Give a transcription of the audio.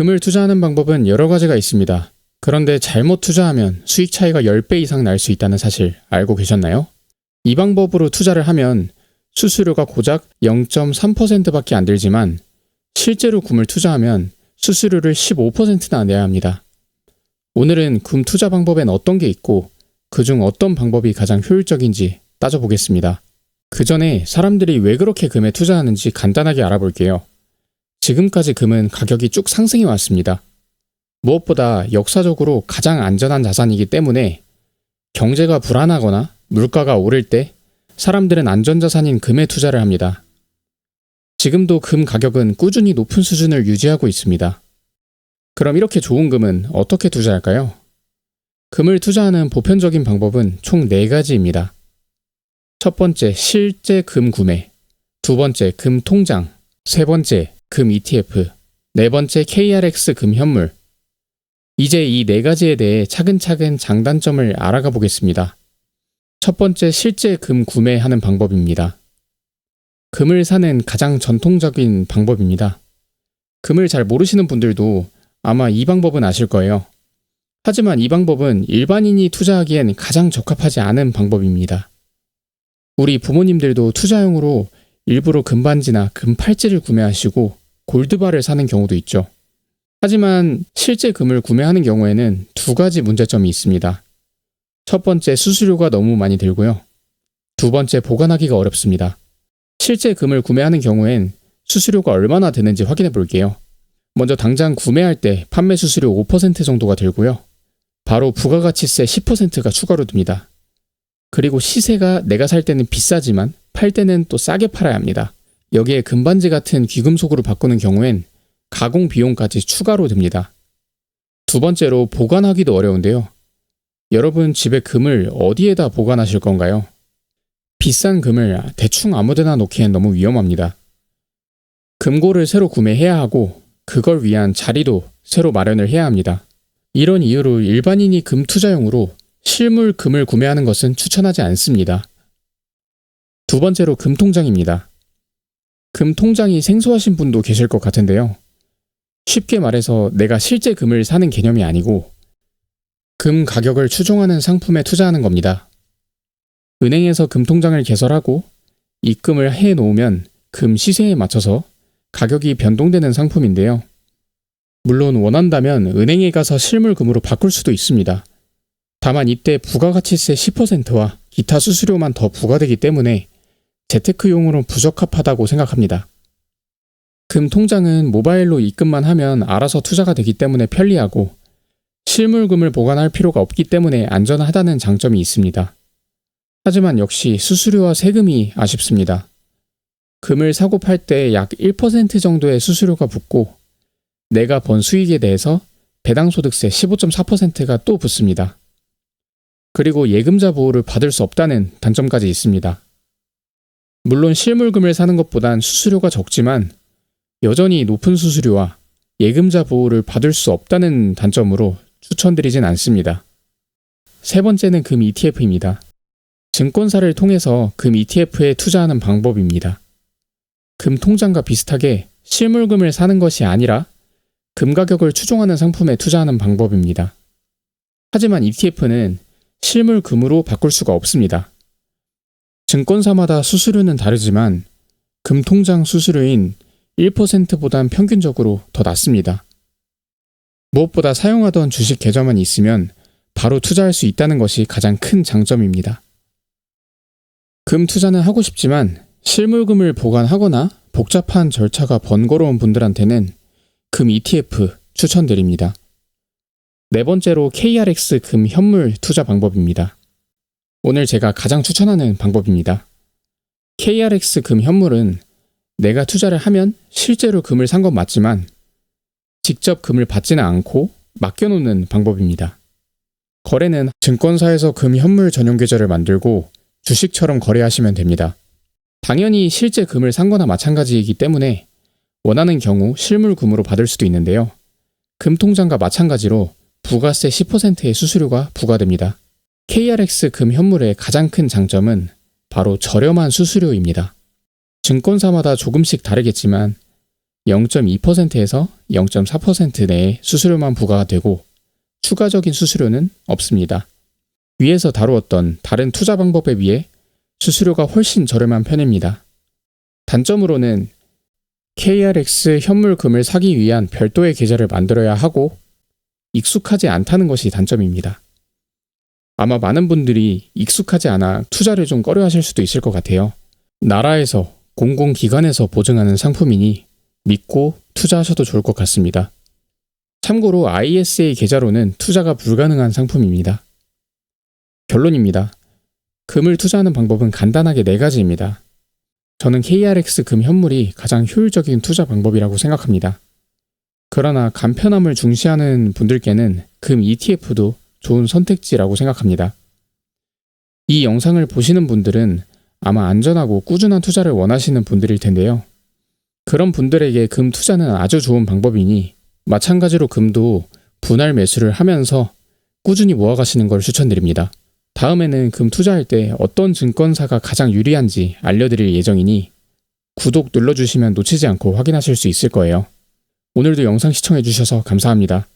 금을 투자하는 방법은 여러 가지가 있습니다. 그런데 잘못 투자하면 수익 차이가 10배 이상 날 수 있다는 사실 알고 계셨나요? 이 방법으로 투자를 하면 수수료가 고작 0.3%밖에 안 들지만 실제로 금을 투자하면 수수료를 15%나 내야 합니다. 오늘은 금 투자 방법엔 어떤 게 있고 그중 어떤 방법이 가장 효율적인지 따져보겠습니다. 그 전에 사람들이 왜 그렇게 금에 투자하는지 간단하게 알아볼게요. 지금까지 금은 가격이 쭉 상승해 왔습니다. 무엇보다 역사적으로 가장 안전한 자산이기 때문에 경제가 불안하거나 물가가 오를 때 사람들은 안전자산인 금에 투자를 합니다. 지금도 금 가격은 꾸준히 높은 수준을 유지하고 있습니다. 그럼 이렇게 좋은 금은 어떻게 투자할까요? 금을 투자하는 보편적인 방법은 총 4가지입니다. 첫 번째, 실제 금 구매. 두 번째, 금 통장. 세 번째, 금 ETF. 네 번째, KRX 금 현물. 이제 이 네 가지에 대해 차근차근 장단점을 알아가 보겠습니다. 첫 번째, 실제 금 구매하는 방법입니다. 금을 사는 가장 전통적인 방법입니다. 금을 잘 모르시는 분들도 아마 이 방법은 아실 거예요. 하지만 이 방법은 일반인이 투자하기엔 가장 적합하지 않은 방법입니다. 우리 부모님들도 투자용으로 일부러 금반지나 금팔찌를 구매하시고 골드바를 사는 경우도 있죠. 하지만 실제 금을 구매하는 경우에는 두 가지 문제점이 있습니다. 첫 번째 수수료가 너무 많이 들고요. 두 번째 보관하기가 어렵습니다. 실제 금을 구매하는 경우엔 수수료가 얼마나 되는지 확인해 볼게요. 먼저 당장 구매할 때 판매 수수료 5% 정도가 들고요. 바로 부가가치세 10%가 추가로 듭니다. 그리고 시세가 내가 살 때는 비싸지만 팔 때는 또 싸게 팔아야 합니다. 여기에 금반지 같은 귀금속으로 바꾸는 경우엔 가공 비용까지 추가로 듭니다. 두 번째로 보관하기도 어려운데요. 여러분 집에 금을 어디에다 보관하실 건가요? 비싼 금을 대충 아무데나 놓기엔 너무 위험합니다. 금고를 새로 구매해야 하고 그걸 위한 자리도 새로 마련을 해야 합니다. 이런 이유로 일반인이 금 투자용으로 실물 금을 구매하는 것은 추천하지 않습니다. 두 번째로 금 통장입니다. 금 통장이 생소하신 분도 계실 것 같은데요. 쉽게 말해서 내가 실제 금을 사는 개념이 아니고 금 가격을 추종하는 상품에 투자하는 겁니다. 은행에서 금 통장을 개설하고 입금을 해 놓으면 금 시세에 맞춰서 가격이 변동되는 상품인데요. 물론 원한다면 은행에 가서 실물금으로 바꿀 수도 있습니다. 다만 이때 부가가치세 10%와 기타 수수료만 더 부과되기 때문에 재테크용으로 부적합하다고 생각합니다. 금 통장은 모바일로 입금만 하면 알아서 투자가 되기 때문에 편리하고 실물금을 보관할 필요가 없기 때문에 안전하다는 장점이 있습니다. 하지만 역시 수수료와 세금이 아쉽습니다. 금을 사고 팔 때 약 1% 정도의 수수료가 붙고 내가 번 수익에 대해서 배당소득세 15.4%가 또 붙습니다. 그리고 예금자 보호를 받을 수 없다는 단점까지 있습니다. 물론 실물금을 사는 것보단 수수료가 적지만 여전히 높은 수수료와 예금자 보호를 받을 수 없다는 단점으로 추천드리진 않습니다. 세 번째는 금 ETF입니다. 증권사를 통해서 금 ETF에 투자하는 방법입니다. 금 통장과 비슷하게 실물금을 사는 것이 아니라 금 가격을 추종하는 상품에 투자하는 방법입니다. 하지만 ETF는 실물금으로 바꿀 수가 없습니다. 증권사마다 수수료는 다르지만 금 통장 수수료인 1%보단 평균적으로 더 낮습니다. 무엇보다 사용하던 주식 계좌만 있으면 바로 투자할 수 있다는 것이 가장 큰 장점입니다. 금 투자는 하고 싶지만 실물금을 보관하거나 복잡한 절차가 번거로운 분들한테는 금 ETF 추천드립니다. 네 번째로 KRX 금 현물 투자 방법입니다. 오늘 제가 가장 추천하는 방법입니다. KRX 금 현물은 내가 투자를 하면 실제로 금을 산 건 맞지만 직접 금을 받지는 않고 맡겨놓는 방법입니다. 거래는 증권사에서 금 현물 전용 계좌를 만들고 주식처럼 거래하시면 됩니다. 당연히 실제 금을 산 거나 마찬가지이기 때문에 원하는 경우 실물 금으로 받을 수도 있는데요. 금 통장과 마찬가지로 부가세 10%의 수수료가 부과됩니다. KRX 금 현물의 가장 큰 장점은 바로 저렴한 수수료입니다. 증권사마다 조금씩 다르겠지만 0.2%에서 0.4% 내에 수수료만 부과가 되고 추가적인 수수료는 없습니다. 위에서 다루었던 다른 투자 방법에 비해 수수료가 훨씬 저렴한 편입니다. 단점으로는 KRX 현물금을 사기 위한 별도의 계좌를 만들어야 하고 익숙하지 않다는 것이 단점입니다. 아마 많은 분들이 익숙하지 않아 투자를 좀 꺼려 하실 수도 있을 것 같아요. 나라에서 공공기관에서 보증하는 상품이니 믿고 투자하셔도 좋을 것 같습니다. 참고로 ISA 계좌로는 투자가 불가능한 상품입니다. 결론입니다. 금을 투자하는 방법은 간단하게 네 가지입니다. 저는 KRX 금 현물이 가장 효율적인 투자 방법이라고 생각합니다. 그러나 간편함을 중시하는 분들께는 금 ETF도 좋은 선택지라고 생각합니다. 이 영상을 보시는 분들은 아마 안전하고 꾸준한 투자를 원하시는 분들일 텐데요. 그런 분들에게 금 투자는 아주 좋은 방법이니 마찬가지로 금도 분할 매수를 하면서 꾸준히 모아가시는 걸 추천드립니다. 다음에는 금 투자할 때 어떤 증권사가 가장 유리한지 알려드릴 예정이니 구독 눌러주시면 놓치지 않고 확인하실 수 있을 거예요. 오늘도 영상 시청해주셔서 감사합니다.